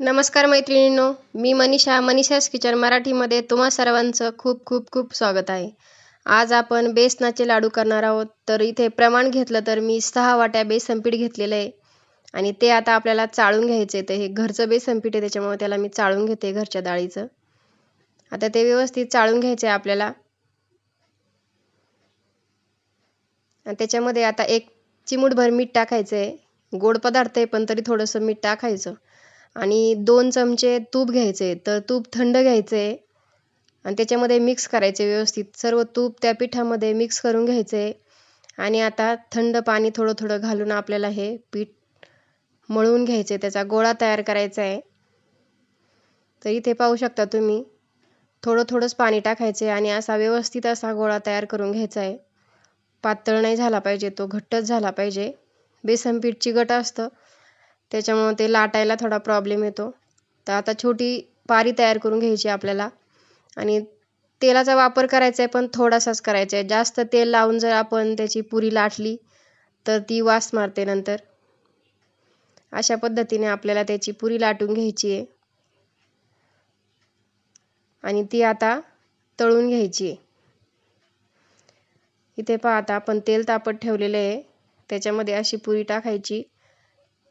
नमस्कार मैत्रिणींनो मी मनीषा मनीषास किचन मराठीमध्ये तुम्हा सर्वांचं खूप खूप खूप स्वागत आहे. आज आपण बेसनाचे लाडू करणार आहोत तर इथे प्रमाण घेतलं तर मी सहा वाट्या बेसन पीठ घेतलेलं आहे. आणि ते आता आपल्याला चाळून घ्यायचे तर हे घरचं बेसन पीठ आहे त्याच्यामुळे त्याला मी चाळून घेते घरच्या डाळीचं. आता ते व्यवस्थित चाळून घ्यायचं आहे आपल्याला. आणि त्याच्यामध्ये आता एक चिमूटभर मीठ टाकायचं आहे गोड पदार्थ आहे पण तरी थोडंसं मीठ टाकायचं. आणि दोन चमचे तूप घ्यायचे तर तूप थंड घ्यायचे आणि त्याच्यामध्ये मिक्स करायचे व्यवस्थित. सर्व तूप त्या पिठामध्ये मिक्स करून घ्यायचे आणि आता थंड पाणी थोडं थोडं घालून आपल्याला हे पीठ मळून घ्यायचे त्याचा गोळा तयार करायचा आहे. तर इथे पाहू शकता तुम्ही थोडं थोडंच पाणी टाकायचे आणि असा व्यवस्थित असा गोळा तयार करून घ्यायचा आहे. पातळ नाही झाला पाहिजे तो घट्टच झाला पाहिजे. बेसन पीठ चिकट असतं त्याच्यामुळं ते लाटायला थोडा प्रॉब्लेम येतो. तर आता छोटी पारी तयार करून घ्यायची आपल्याला. आणि तेलाचा वापर करायचा आहे पण थोडासाच करायचा आहे. जास्त तेल लावून जर आपण त्याची पुरी लाटली तर ती वास मारते नंतर. अशा पद्धतीने आपल्याला त्याची पुरी लाटून घ्यायची आहे. आणि ती आता तळून घ्यायची आहे. इथे पाहता आपण तेल तापत ठेवलेलं आहे. त्याच्यामध्ये अशी पुरी टाकायची.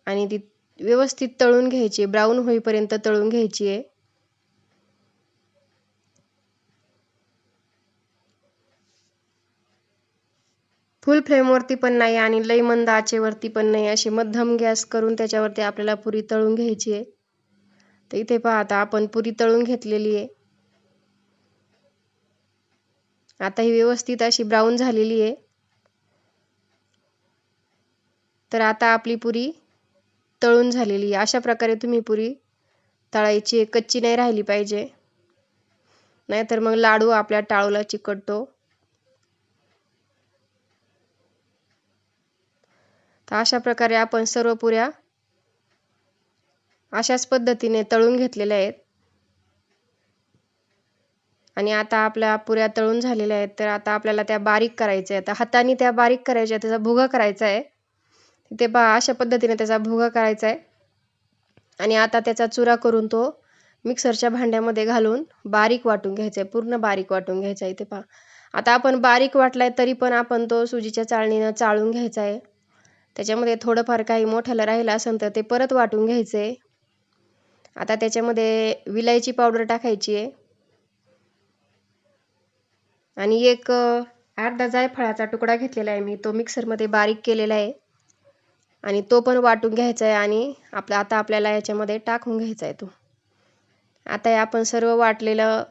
आणि ती व्यवस्थित तळून घ्यायची ब्राऊन होईपर्यंत तळून घ्यायची आहे. फुल फ्लेमवरती पण नाही आणि लई मंद आचेवरती पण नाही. अशी मध्यम गॅस करून त्याच्यावरती आपल्याला पुरी तळून घ्यायची आहे. तर इथे पहा आता आपण पुरी तळून घेतलेली आहे. आता ही व्यवस्थित अशी ब्राऊन झालेली आहे. तर आता आपली पुरी तळून झालेली आहे. अशा प्रकारे तुम्ही पुरी तळायची कच्ची नाही राहिली पाहिजे. नाहीतर मग लाडू आपल्या टाळूला चिकटतो. तर अशा प्रकारे आपण सर्व पुऱ्या अशाच पद्धतीने तळून घेतलेल्या आहेत. आणि आता आपल्या पुऱ्या तळून झालेल्या आहेत. तर आता आपल्याला त्या बारीक करायच्या आहेत. हाताने त्या बारीक करायच्या त्याचा भुगा करायचा आहे. ते पहा अशा पद्धतीने त्याचा भुगा करायचा आहे आणि आता त्याचा चुरा करून तो मिक्सरच्या भांड्यामध्ये घालून बारीक वाटून घ्यायचा आहे पूर्ण बारीक वाटून घ्यायचा आहे ते पहा. आता आपण बारीक वाटलाय तरी पण आपण तो सुजीच्या चाळणीनं चाळून घ्यायचा आहे त्याच्यामध्ये थोडंफार काही मोठ्याला राहिलं असेल तर ते परत वाटून घ्यायचं आहे आता त्याच्यामध्ये विलायची पावडर टाकायची आहे आणि एक अर्धा जायफळाचा तुकडा घेतलेला आहे मी. तो मिक्सरमध्ये बारीक केलेला आहे आणि तो पण वाटून घ्यायचा आहे आणि आपला आता आपल्याला याच्यामध्ये टाकून घ्यायचा आहे तो. आता हे आपण सर्व वाटलेलं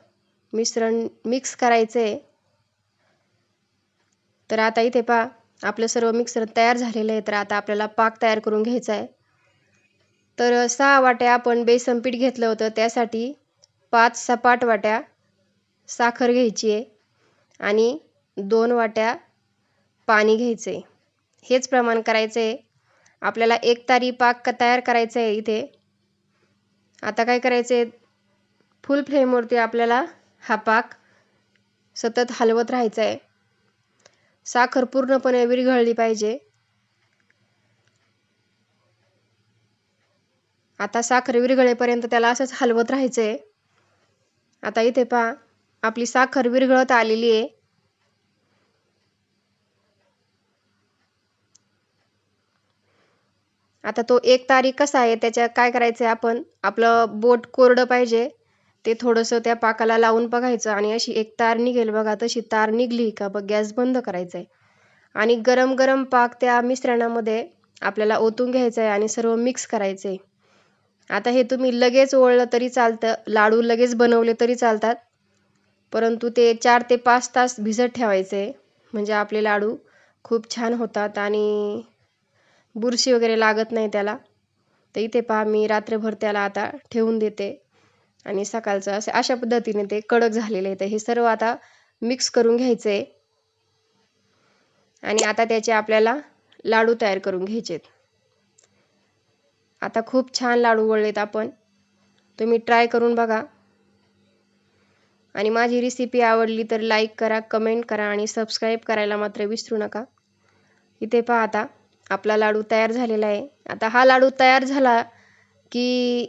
मिश्रण मिक्स करायचं आहे तर आता इथे पहा आपलं सर्व मिक्सर तयार झालेलं आहे. तर आता आपल्याला पाक तयार करून घ्यायचा आहे तर सहा वाट्या आपण बेसन पीठ घेतलं होतं. त्यासाठी पाच सपाट वाट्या साखर घ्यायची आहे आणि दोन वाट्या पाणी घ्यायचं आहे हेच प्रमाण करायचं आहे आपल्याला एक तारी पाक तयार करायचा आहे इथे. आता काय करायचं आहे फुल फ्लेमवरती आपल्याला हा पाक सतत हलवत राहायचा आहे साखर पूर्णपणे विरघळली पाहिजे. आता साखर विरघळेपर्यंत त्याला असंच हलवत राहायचं आहे आता इथे पहा आपली साखर विरघळत आलेली आहे आता तो एक तारीख कसा आहे त्याच्या काय करायचं आहे आपण? आपलं बोट कोरडं पाहिजे ते थोडंसं त्या पाकाला लावून बघायचं आणि अशी एक तार निघेल बघा तशी तार निघली का बघ गॅस बंद करायचा आहे आणि गरम गरम पाक त्या मिश्रणामध्ये आपल्याला ओतून घ्यायचं आहे आणि सर्व मिक्स करायचं आहे आता हे तुम्ही लगेच ओळलं तरी चालतं लाडू लगेच बनवले तरी चालतात. परंतु ते चार ते पाच तास भिजत ठेवायचे म्हणजे आपले लाडू खूप छान होतात आणि बुरशी वगैरे लागत नाही त्याला. तर इथे पहा मी रात्रभर त्याला आता ठेवून देते. आणि सकाळचं असे अशा पद्धतीने ते कडक झालेले आहे तर हे सर्व आता मिक्स करून घ्यायचं. आहे आणि आता त्याचे आपल्याला लाडू तयार करून घ्यायचे आता खूप छान लाडू वळलेत आपण. तुम्ही ट्राय करून बघा. आणि माझी रेसिपी आवडली तर लाईक करा कमेंट करा आणि सबस्क्राईब करायला मात्र विसरू नका. इथे पहा आता. आपला लाडू तयार झालेला आहे. आता हा लाडू तयार झाला की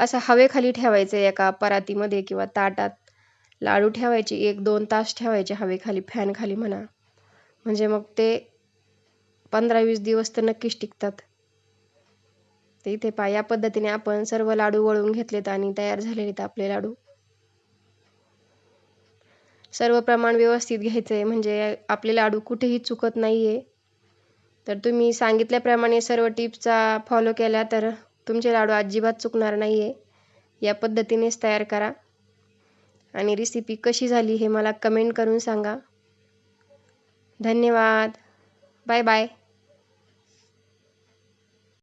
असं हवेखाली ठेवायचं एका परातीमध्ये किंवा ताटात. लाडू ठेवायचे एक दोन तास ठेवायचे हवेखाली फॅनखाली म्हणा. म्हणजे मग ते पंधरा वीस दिवस तर नक्कीच टिकतात. ते इथे पा या पद्धतीने आपण सर्व लाडू वळून घेतलेत आणि तयार झालेले आपले लाडू. सर्व प्रमाण व्यवस्थित घ्यायचं आहे म्हणजे आपले लाडू कुठेही चुकत नाही आहे तर तुम्ही सांगितल्याप्रमाणे सर्व टिप्सचा फॉलो केला तर तुमचे लाडू अजिबात चुकणार नाही आहे या पद्धतीनेच तयार करा. आणि रेसिपी कशी झाली हे मला कमेंट करून सांगा. धन्यवाद. Bye bye